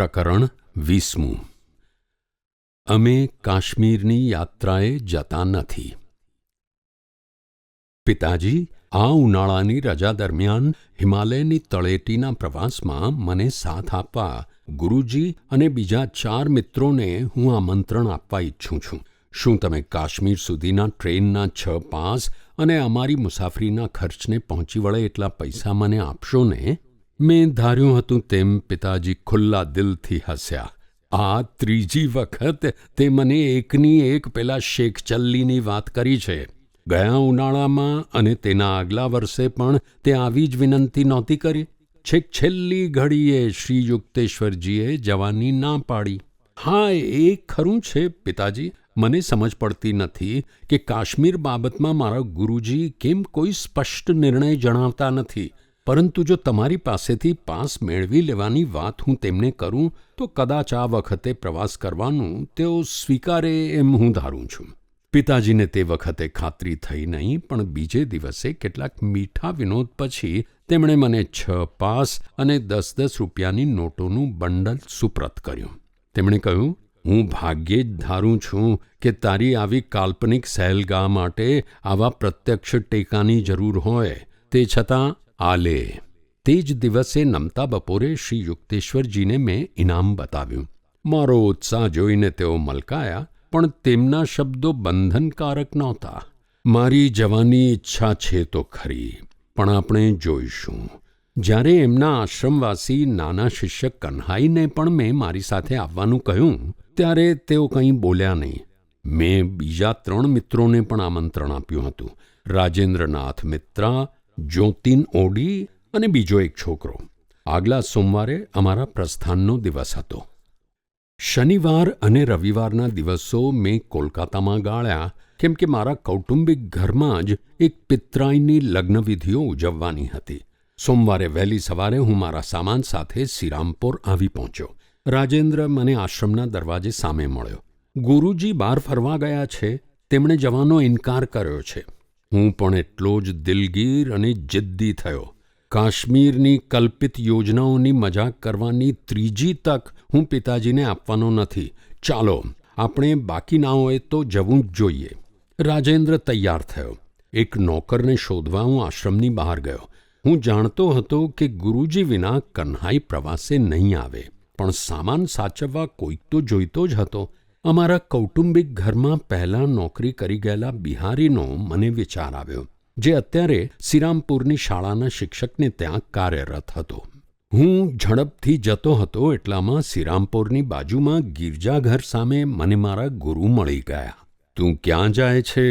પ્રકરણ વીસમું. અમે કાશ્મીરની યાત્રાએ જતા નથી. પિતાજી, આ ઉનાળાની રજા દરમિયાન હિમાલયની તળેટીના પ્રવાસમાં મને સાથ આપવા ગુરુજી અને બીજા ચાર મિત્રોને હું આમંત્રણ આપવા ઈચ્છું છું. શું તમે કાશ્મીર સુધીના ટ્રેનના છ પાસ અને અમારી મુસાફરીના ખર્ચને પહોંચી વળે એટલા પૈસા મને આપશો ને? મેં ધાર્યું હતું તેમ પિતાજી ખુલ્લા દિલથી હસ્યા. આ ત્રીજી વખત તે મને એકની એક પેલા શેખ ચલ્લીની વાત કરી છે. ગયા ઉનાળામાં અને તેના આગલા વર્ષે પણ તે આવી જ વિનંતી નહોતી કરી. છેક છેલ્લી ઘડીએ શ્રી યુક્તેશ્વરજીએ જવાની ના પાડી. હા, એ ખરું છે પિતાજી. મને સમજ પડતી નથી કે કાશ્મીર બાબતમાં મારા ગુરુજી કેમ કોઈ સ્પષ્ટ નિર્ણય જણાવતા નથી. પરંતુ જો તમારી પાસેથી પાસ મેળવી લેવાની વાત હું તેમને કરું, તો કદાચ આ વખતે પ્રવાસ કરવાનું તેઓ સ્વીકારે એમ હું ધારું છું. પિતાજીને તે વખતે ખાતરી થઈ નહીં, પણ બીજે દિવસે કેટલાક મીઠા વિનોદ પછી તેમણે મને છ પાસ અને દસ દસ રૂપિયાની નોટોનું બંડલ સુપ્રત કર્યું. તેમણે કહ્યું, હું ભાગ્યે જ ધારું છું કે તારી આવી કાલ્પનિક સહેલગા માટે આવા પ્રત્યક્ષ ટેકાની જરૂર હોય. તે છતાં આ લે તે જ દિવસે નમતા બપોરે શ્રી યુક્તેશ્વરજીને મેં ઇનામ બતાવ્યું. મારો ઉત્સાહ જોઈને તેઓ મલકાયા, પણ તેમના શબ્દો બંધનકારક નહોતા. મારી જવાની ઈચ્છા છે તો ખરી, પણ આપણે જોઈશું. જ્યારે એમના આશ્રમવાસી નાના શિષ્ય કન્હાઈને પણ મેં મારી સાથે આવવાનું કહ્યું, ત્યારે તેઓ કંઈ બોલ્યા નહીં. મેં બીજા ત્રણ મિત્રોને પણ આમંત્રણ આપ્યું હતું. રાજેન્દ્રનાથ મિત્રા જ્યોતિન ઓડી અને બીજો એક છોકરો. આગલા સોમવારે અમારા પ્રસ્થાનનો દિવસ હતો. શનિવાર અને રવિવારના દિવસો મેં કોલકાતામાં ગાળ્યા, કેમ કે મારા કૌટુંબિક ઘરમાં જ એક પિતરાઈની લગ્નવિધિઓ ઉજવવાની હતી. સોમવારે વહેલી સવારે હું મારા સામાન સાથે શ્રીરામપુર આવી પહોંચ્યો. રાજેન્દ્ર મને આશ્રમના દરવાજે સામે મળ્યો. ગુરુજી બહાર ફરવા ગયા છે, તેમણે જવાનો ઇનકાર કર્યો છે. હું પણ એટલો જ દિલગીર અને જિદ્દી થયો. કાશ્મીરની કલ્પિત યોજનાઓની મજાક કરવાની ત્રીજી તક હું પિતાજીને આપવાનો નથી. ચાલો, આપણે બાકી ના હોય તો જવું જ જોઈએ. રાજેન્દ્ર તૈયાર થયો. એક નોકરને શોધવા હું આશ્રમની બહાર ગયો. હું જાણતો હતો કે ગુરુજી વિના કન્હાઈ પ્રવાસે નહીં આવે. પણ સામાન સાચવવા કોઈક તો જોઈતો જ હતો. અમારા કૌટુંબિક ઘરમાં પહેલાં નોકરી કરી ગયેલા બિહારીનો મને વિચાર આવ્યો, જે અત્યારે શ્રીરામપુરની શાળાના શિક્ષકને ત્યાં કાર્યરત હતો. હું ઝડપથી જતો હતો એટલામાં શ્રીરામપુરની બાજુમાં ગિરજાઘર સામે મને મારા ગુરુ મળી ગયા. તું ક્યાં જાય છે?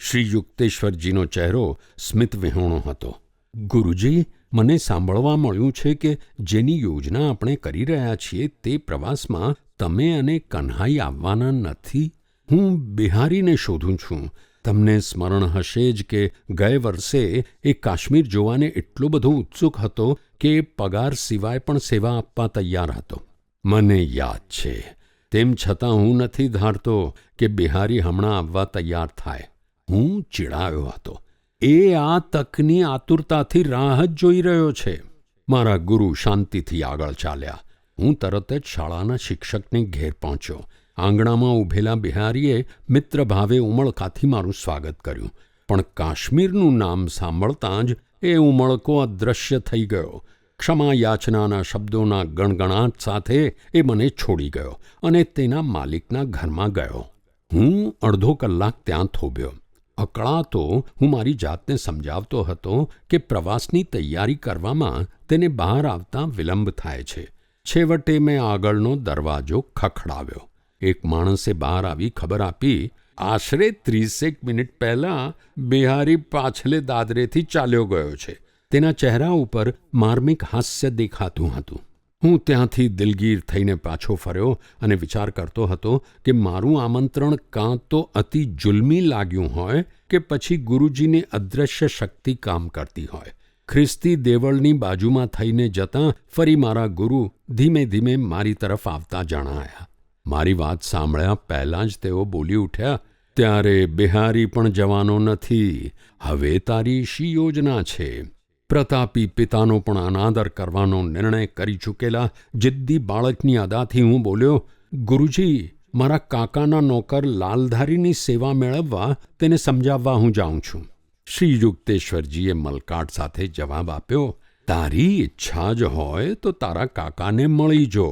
શ્રી યુક્તેશ્વરજીનો ચહેરો સ્મિત વિહોણો હતો. ગુરુજી, મને સાંભળવા મળ્યું છે કે જેની યોજના આપણે કરી રહ્યા છીએ તે પ્રવાસમાં તમે અને કન્હાઈ આવવાના નથી? હું બિહારીને શોધું છું. તમને સ્મરણ હશે જ કે ગયે વર્ષે એ કાશ્મીર જોવાને એટલો બધો ઉત્સુક હતો કે પગાર સિવાય પણ સેવા આપવા તૈયાર હતો. મને યાદ છે. તેમ છતાં હું નથી ધારતો કે બિહારી હમણાં આવવા તૈયાર થાય. હું ચીડાયો હતો. એ આ તકની આતુરતાથી રાહ જ જોઈ રહ્યો છે. મારા ગુરુ શાંતિથી આગળ ચાલ્યા. હું તરત જ શાળાના શિક્ષકને ઘેર પહોંચ્યો. આંગણામાં ઊભેલા બિહારીએ મિત્રભાવે ઉમળકાથી મારું સ્વાગત કર્યું. પણ કાશ્મીરનું નામ સાંભળતાં જ એ ઉમળકો અદૃશ્ય થઈ ગયો. ક્ષમા યાચનાના શબ્દોના ગણગણાટ સાથે એ મને છોડી ગયો અને તેના માલિકના ઘરમાં ગયો. હું અડધો કલાક ત્યાં થોભ્યો. અકળાતો હું મારી જાતને સમજાવતો હતો કે પ્રવાસની તૈયારી કરવામાં તેને બહાર આવતા વિલંબ થાય છે. છેવટે મેં આગળનો દરવાજો ખખડાવ્યો. એક માણસે બહાર આવી ખબર આપી, આશરે ત્રીસેક મિનિટ પહેલાં બિહારી પાછલે દાદરેથી ચાલ્યો ગયો છે. તેના ચહેરા ઉપર માર્મિક હાસ્ય દેખાતું હતું. હું ત્યાંથી દિલગીર થઈને પાછો ફર્યો અને વિચાર કરતો હતો કે મારું આમંત્રણ કાં તો અતિ જુલ્મી લાગ્યું હોય કે પછી ગુરુજીની અદૃશ્ય શક્તિ કામ કરતી હોય. ખ્રિસ્તી દેવળની બાજુમાં થઈને જતાં ફરી મારા ગુરુ ધીમે ધીમે મારી તરફ આવતા જણાયા. મારી વાત સાંભળ્યા પહેલાં જ તેઓ બોલી ઉઠ્યા, ત્યારે બિહારી પણ જવાનો નથી. હવે તારી શી યોજના છે? પ્રતાપી પિતાનો પણ અનાદર કરવાનો નિર્ણય કરી ચૂકેલા જિદ્દી બાળકની અદાથી હું બોલ્યો, ગુરુજી, મારા કાકાના નોકર લાલધારીની સેવા મેળવવા, તેને સમજાવવા હું જાઉં છું. શ્રી યુક્તેશ્વરજીએ મલકાટ સાથે જવાબ આપ્યો, તારી ઈચ્છા જ હોય તો તારા કાકાને મળી જો.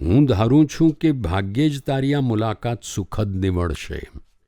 હું ધારું છું કે ભાગ્યે જ તારી આ મુલાકાત સુખદ નીવડશે.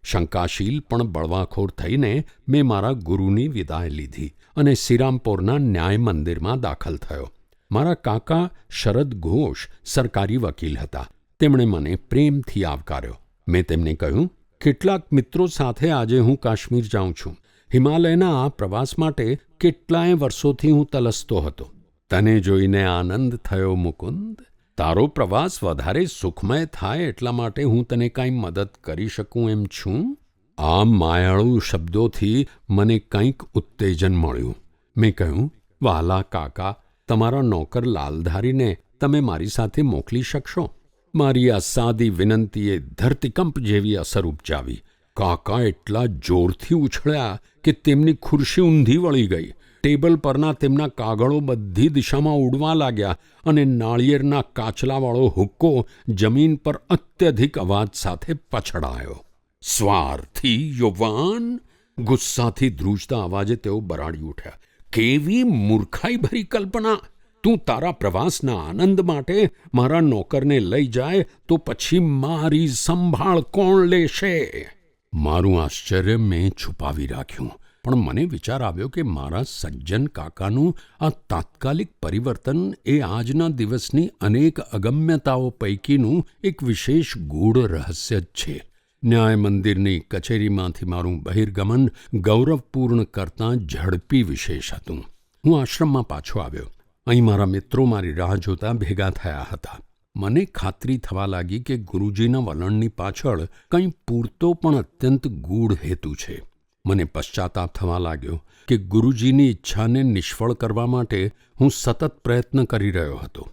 શંકાશીલ પણ બળવાખોર થઈને મેં મારા ગુરુની વિદાય લીધી અને શ્રીરામપુરના ન્યાય મંદિરમાં દાખલ થયો. મારા કાકા શરદ ઘોષ સરકારી વકીલ હતા. તેમણે મને પ્રેમથી આવકાર્યો. મેં તેમને કહ્યું, કેટલાક મિત્રો સાથે આજે હું કાશ્મીર જાઉં છું. હિમાલયના આ પ્રવાસ માટે કેટલાય વર્ષોથી હું તલસતો હતો. તને જોઈને આનંદ થયો મુકુંદ? તારો પ્રવાસ વધારે સુખમય થાય એટલા માટે હું તને કાંઈ મદદ કરી શકું એમ છું? આ માયાળુ શબ્દોથી મને કંઈક ઉત્તેજન મળ્યું. મેં કહ્યું, વાલા કાકા, તમારા નોકર લાલધારીને તમે મારી સાથે મોકલી શકશો? મારી આ સાદી વિનંતીએ ધરતીકંપ જેવી અસર ઉપજાવી. કાકા એટલા જોરથી ઉછળ્યા કે તેમની ખુરશી ઊંધી વળી ગઈ. ટેબલ પરના તેમના કાગળો બધી દિશામાં ઉડવા લાગ્યા અને નાળિયેરના કાચલાવાળો હુક્કો જમીન પર અત્યધિક અવાજ સાથે પછડાયો. સ્વાર્થી, યુવાન! ગુસ્સાથી ધ્રુજતા અવાજે તેઓ બરાડી ઉઠ્યા. કેવી મૂર્ખાઈ કલ્પના! તું તારા પ્રવાસના આનંદ માટે મારા નોકરને લઈ જાય તો પછી મારી સંભાળ કોણ લેશે? મારું આશ્ચર્ય મેં છુપાવી રાખ્યું. પણ મને વિચાર આવ્યો કે મારા સજ્જન કાકાનું આ તાત્કાલિક પરિવર્તન એ આજના દિવસની અનેક અગમ્યતાઓ પૈકીનું એક વિશેષ ગૂઢ રહસ્ય જ છે. ન્યાય મંદિરની કચેરીમાંથી મારું બહિર્ગમન ગૌરવપૂર્ણ કરતાં ઝડપી વિશેષ હતું. હું આશ્રમમાં પાછો આવ્યો. અહીં મારા મિત્રો મારી રાહ જોતા ભેગા થયા હતા. મને ખાતરી થવા લાગી કે ગુરુજીના વલણની પાછળ કંઈ પૂરતો પણ અત્યંત ગૂઢ હેતુ છે. મને પશ્ચાતાપ થવા લાગ્યો કે ગુરુજીની ઈચ્છાને નિષ્ફળ કરવા માટે હું સતત પ્રયત્ન કરી રહ્યો હતો.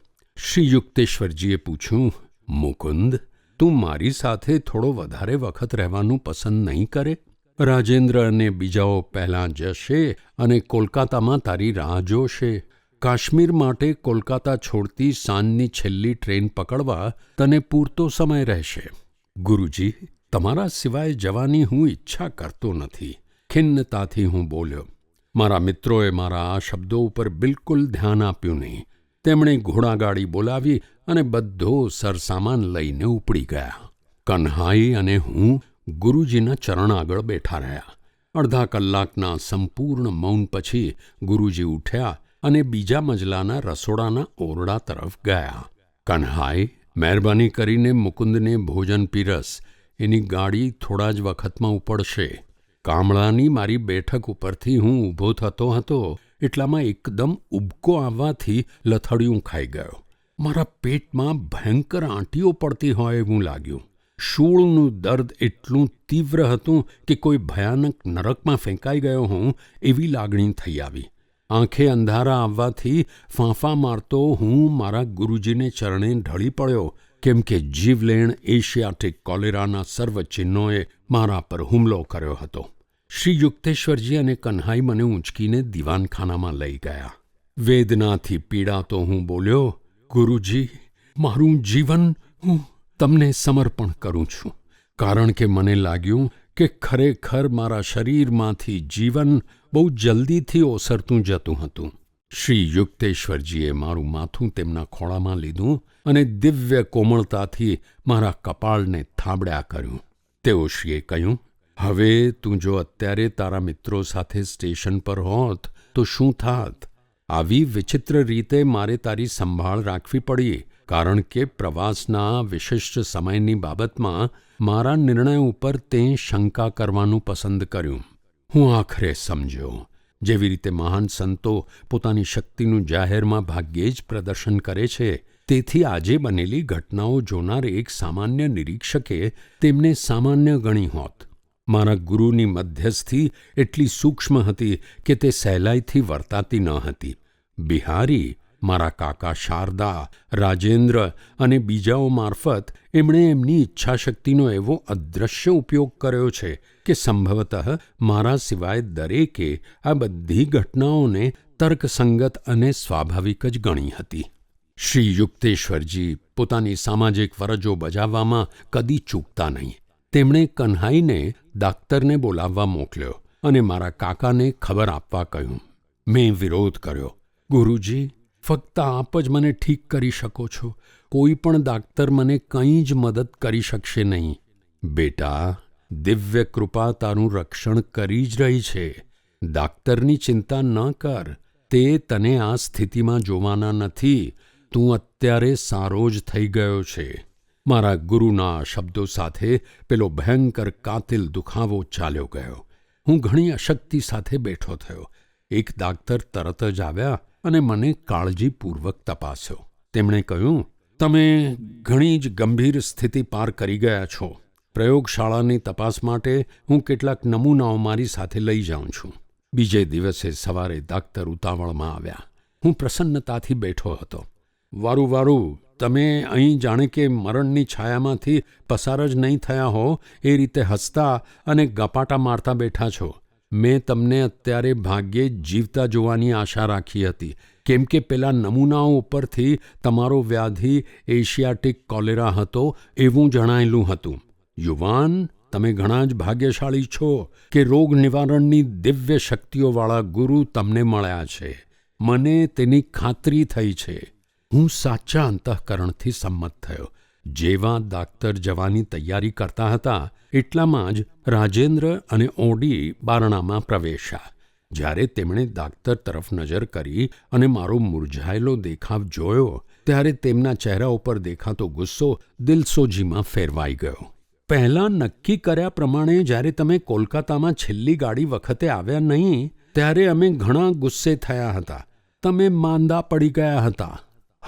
શ્રી યુક્તેશ્વરજીએ પૂછ્યું, મુકુંદ, તું મારી સાથે થોડો વધારે વખત રહેવાનું પસંદ નહીં કરે? રાજેન્દ્ર અને બીજાઓ પહેલાં જશે અને કોલકાતામાં તારી રાહ જોશે. કાશ્મીર માટે કોલકાતા છોડતી સાંજની છેલ્લી ટ્રેન પકડવા તને પૂરતો સમય રહેશે. ગુરુજી, તમારા સિવાય જવાની હું ઈચ્છા કરતો નથી. ખિન્નતાથી હું બોલ્યો. મારા મિત્રોએ મારા આ શબ્દો ઉપર બિલકુલ ધ્યાન આપ્યું નહીં. તેમણે ઘોડાગાડી બોલાવી અને બધો સરસામાન લઈને ઉપડી ગયા. કન્હાઈ અને હું ગુરુજીના ચરણ આગળ બેઠા રહ્યા. અડધા કલાકના સંપૂર્ણ મૌન પછી ગુરુજી ઉઠ્યા અને બીજા મજલાના રસોડાના ઓરડા તરફ ગયા. કન્હાઈ મહેરબાની કરીને મુકુંદને ભોજન પીરસ. એની ગાડી થોડા જ વખતમાં ઉપડશે. કામળાની મારી બેઠક ઉપરથી હું ઊભો થતો હતો, એટલામાં એકદમ ઉબકો આવવાથી લથડિયું ખાઈ ગયો. મારા પેટમાં ભયંકર આંટીઓ પડતી હોય એવું લાગ્યું. શૂળનું દર્દ એટલું તીવ્ર હતું કે કોઈ ભયાનક નરકમાં ફેંકાઈ ગયો હું એવી લાગણી થઈ આવી. આંખે અંધારા આવવાથી ફાંફા મારતો હું મારા ગુરુજીને ચરણે ઢળી પડ્યો. કેમ કે જીવલેણ એશિયાટિક કોલેરાના સર્વ ચિહ્નોએ મારા પર હુમલો કર્યો હતો. શ્રી યુક્તેશ્વરજી અને કન્હાઈ મને ઊંચકીને દિવાનખાનામાં લઈ ગયા. વેદનાથી પીડાતો હું બોલ્યો, ગુરુજી, મારું જીવન હું તમને સમર્પણ કરું છું. કારણ કે મને લાગ્યું કે ખરેખર મારા શરીરમાંથી જીવન બહુ જલ્દીથી ઓસરતું જતું હતું. શ્રી યુક્તેશ્વરજીએ મારું માથું તેમના ખોળામાં લીધું અને દિવ્ય કોમળતાથી મારા કપાળને થાબડ્યા કર્યું. તેઓ શ્રીએ કહ્યું, હવે તું જો અત્યારે તારા મિત્રો સાથે સ્ટેશન પર હોત તો શું થાત? આવી વિચિત્ર રીતે મારે તારી સંભાળ રાખવી પડી, કારણ કે પ્રવાસના વિશિષ્ટ સમયની બાબતમાં મારા નિર્ણય ઉપર તે શંકા કરવાનું પસંદ કર્યું. હું આખરે સમજ્યો. જેવી રીતે મહાન સંતો પોતાની શક્તિનું જાહેરમાં ભાગ્યે જ પ્રદર્શન કરે છે, તેથી આજે બનેલી ઘટનાઓ જોનાર એક સામાન્ય નિરીક્ષકે તેમને સામાન્ય ગણી હોત. મારા ગુરુની મધ્યસ્થી એટલી સૂક્ષ્મ હતી કે તે સહેલાઈથી વર્તાતી ન હતી. બિહારી મારા કાકા શારદા, રાજેન્દ્ર અને બીજાઓ મારફત એમણે એમની ઈચ્છાશક્તિનો એવો અદૃશ્ય ઉપયોગ કર્યો છે કે સંભવતઃ મારા સિવાય દરેકે આ બધી ઘટનાઓને તર્કસંગત અને સ્વાભાવિક જ ગણી હતી. શ્રી યુક્તેશ્વરજી પોતાની સામાજિક ફરજો બજાવવામાં કદી ચૂકતા નહીં. તેમણે કન્હાઈને દાક્તરને બોલાવવા મોકલ્યો અને મારા કાકાને ખબર આપવા કહ્યું. મેં વિરોધ કર્યો. ગુરુજી ફક્ત આપ જ મને ઠીક કરી શકો છો. કોઈ પણ દાક્તર મને કંઈ જ મદદ કરી શકશે નહીં. બેટા, દિવ્ય કૃપા તારું રક્ષણ કરી જ રહી છે. દાક્તરની ચિંતા ન કર. તે તને આ સ્થિતિમાં જોવાના નથી. તું અત્યારે સારો જ થઈ ગયો છે. મારા ગુરુના શબ્દો સાથે પેલો ભયંકર કાતિલ દુખાવો ચાલ્યો ગયો. હું ઘણી અશક્તિ સાથે બેઠો થયો. એક દાક્તર તરત જ આવ્યા. અને મને કાળજીપૂર્વક તપાસ્યો તેમણે કહ્યું, તમે ઘણી જ ગંભીર સ્થિતિ પાર કરી ગયા છો. પ્રયોગશાળાની તપાસ માટે હું કેટલાક નમૂનાઓ મારી સાથે લઈ જાઉં છું. બીજે દિવસે સવારે દાક્તર ઉતાવળમાં આવ્યા. હું પ્રસન્નતાથી બેઠો હતો. વારું વારું, તમે અહીં જાણે કે મરણની છાયામાંથી પસાર જ નહીં થયા હો. એ રીતે હસતા અને ગપાટા મારતા બેઠા છો. મેં તમને અત્યારે ભાગ્યે જ જીવતા જોવાની આશા રાખી હતી. કેમ કે પેલા નમૂનાઓ ઉપરથી તમારો વ્યાધિ એશિયાટિક કોલેરા હતો એવું જણાયેલું હતું. યુવાન, તમે ઘણા જ ભાગ્યશાળી છો કે રોગ નિવારણની દિવ્ય શક્તિઓવાળા ગુરુ તમને મળ્યા છે. મને તેની ખાતરી થઈ છે. હું સાચા અંતઃકરણથી સંમત થયો. જેવા દાક્તર જવાની તૈયારી કરતા હતા, એટલામાં જ રાજેન્દ્ર અને ઓડી બારણામાં પ્રવેશ્યા. જ્યારે તેમણે દાક્તર તરફ નજર કરી અને મારો મૂરઝાયેલો દેખાવ જોયો, ત્યારે તેમના ચહેરા ઉપર દેખાતો ગુસ્સો દિલસોજીમાં ફેરવાઈ ગયો. પહેલાં નક્કી કર્યા પ્રમાણે જ્યારે તમે કોલકાતામાં છેલ્લી ગાડી વખતે આવ્યા નહીં, ત્યારે અમે ઘણા ગુસ્સે થયા હતા. તમે માંદા પડી ગયા હતા.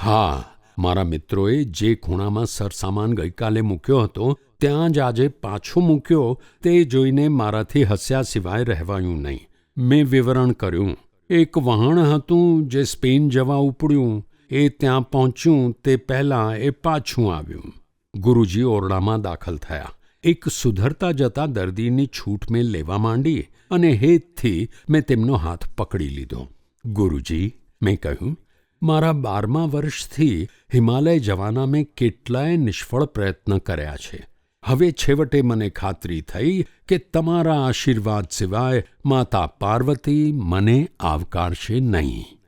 હા મારા મિત્રોએ જે ખૂણામાં સરસામાન ગઈકાલે મૂક્યો હતો, ત્યાં જ આજે પાછો મૂક્યો, તે જોઈને મારાથી હસ્યા સિવાય રહેવાયું નહીં. મેં વિવરણ કર્યું. એક વહાણ હતું જે સ્પેન જવા ઉપડ્યું. એ ત્યાં પહોંચ્યું, તે પહેલાં એ પાછું આવ્યું. ગુરુજી ઓરડામાં દાખલ થયા. એક સુધરતા જતા દર્દીની છૂટ મેં લેવા માંડી અને હેતથી મેં તેમનો હાથ પકડી લીધો. ગુરુજી, મેં કહ્યું મારા બારમા વર્ષથી હિમાલય જવાના મેં કેટલાય નિષ્ફળ પ્રયત્ન કર્યા છે. હવે છેવટે મને ખાતરી થઈ કે તમારા આશીર્વાદ સિવાય માતા પાર્વતી મને આવકારશે નહીં.